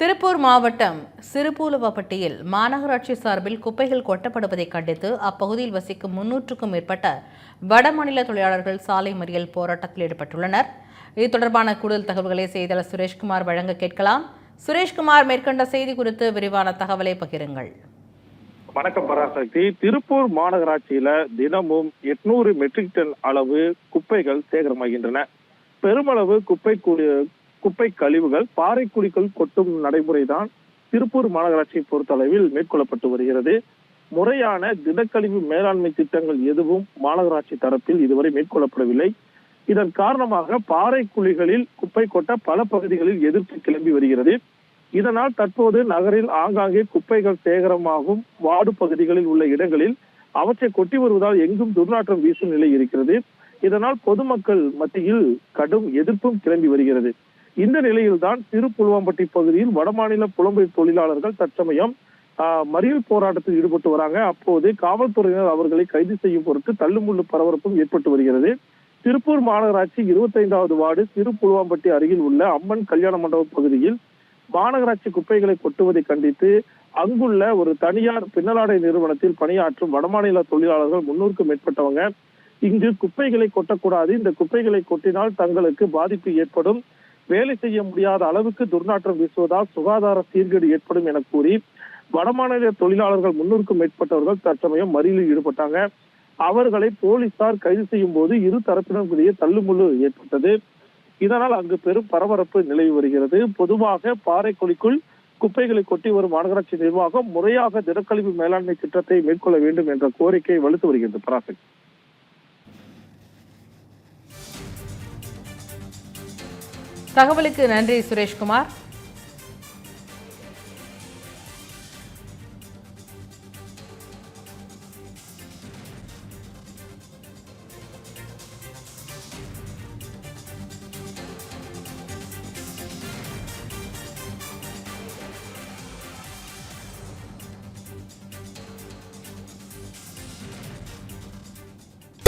திருப்பூர் மாவட்டம் சிறுபூலுவப்பட்டியில் மாநகராட்சி சார்பில் குப்பைகள் கொட்டப்படுவதை கண்டித்து அப்பகுதியில் வசிக்கும் முன்னூற்றுக்கும் மேற்பட்ட வடமாநில தொழிலாளர்கள் சாலை மறியல் போராட்டத்தில் ஈடுபட்டுள்ளனர். இது தொடர்பான கூடுதல் தகவல்களை செய்தியாளர் சுரேஷ்குமார் வழங்க கேட்கலாம். சுரேஷ்குமார் மேற்கொண்ட செய்தி குறித்து விரிவான தகவலை பகிருங்கள். வணக்கம் பராசக்தி. திருப்பூர் மாநகராட்சியில தினமும் எட்நூறு மெட்ரிக் டன் அளவு குப்பைகள் சேகரமாகின்றன. பெருமளவு குப்பை குப்பை கழிவுகள் பாறை குழிக்குள் கொட்டும் நடைமுறைதான் திருப்பூர் மாநகராட்சியை பொறுத்தளவில் மேற்கொள்ளப்பட்டு வருகிறது. முறையான திடக்கழிவு மேலாண்மை திட்டங்கள் எதுவும் மாநகராட்சி தரப்பில் இதுவரை மேற்கொள்ளப்படவில்லை. இதன் காரணமாக பாறை குழிகளில் குப்பை கொட்ட பல பகுதிகளில் எதிர்ப்பு கிளம்பி வருகிறது. இதனால் தற்போது நகரில் ஆங்காங்கே குப்பைகள் சேகரமாகும். வார்டு பகுதிகளில் உள்ள இடங்களில் அவற்றை கொட்டி வருவதால் எங்கும் துர்நாற்றம் வீசும் நிலை இருக்கிறது. இதனால் பொதுமக்கள் மத்தியில் கடும் எதிர்ப்பும் கிளம்பி வருகிறது. இந்த நிலையில்தான் திருப்புல்வாம்பட்டி பகுதியில் வடமாநில புலம்பெயர் தொழிலாளர்கள் தற்சமயம் மறியல் போராட்டத்தில் ஈடுபட்டு வராங்க. அப்போது காவல்துறையினர் அவர்களை கைது செய்யும் பொருட்டு தள்ளுமுள்ளு பரபரப்பும் ஏற்பட்டு வருகிறது. திருப்பூர் மாநகராட்சி இருபத்தைந்தாவது வார்டு திருப்புல்வாம்பட்டி அருகில் உள்ள அம்மன் கல்யாண மண்டப பகுதியில் மாநகராட்சி குப்பைகளை கொட்டுவதை கண்டித்து அங்குள்ள ஒரு தனியார் பின்னலாடை நிறுவனத்தில் பணியாற்றும் வடமாநில தொழிலாளர்கள் முன்னூறுக்கும் மேற்பட்டவங்க. இங்கு குப்பைகளை கொட்டக்கூடாது. இந்த குப்பைகளை கொட்டினால் தங்களுக்கு பாதிப்பு ஏற்படும். வேலை செய்ய முடியாத அளவுக்கு துர்நாற்றம் வீசுவதால் சுகாதார சீர்கேடு ஏற்படும் என கூறி வடமாநில தொழிலாளர்கள் முன்னூறுக்கும் மேற்பட்டவர்கள் தற்சமயம் மறியலில் ஈடுபட்டாங்க. அவர்களை போலீசார் கைது செய்யும் போது இரு தரப்பினரும் இடையே தள்ளுமுள்ளு ஏற்பட்டது. இதனால் அங்கு பெரும் பரபரப்பு நிலவி வருகிறது. பொதுவாக பாறைக்குழிக்குள் குப்பைகளை கொட்டி வரும் மாநகராட்சி நிர்வாகம் முறையாக திடக்கழிவு மேலாண்மை திட்டத்தை மேற்கொள்ள வேண்டும் என்ற கோரிக்கை வலுத்து வருகிறது. பராசக்தி. தகவலுக்கு நன்றி சுரேஷ்குமார்.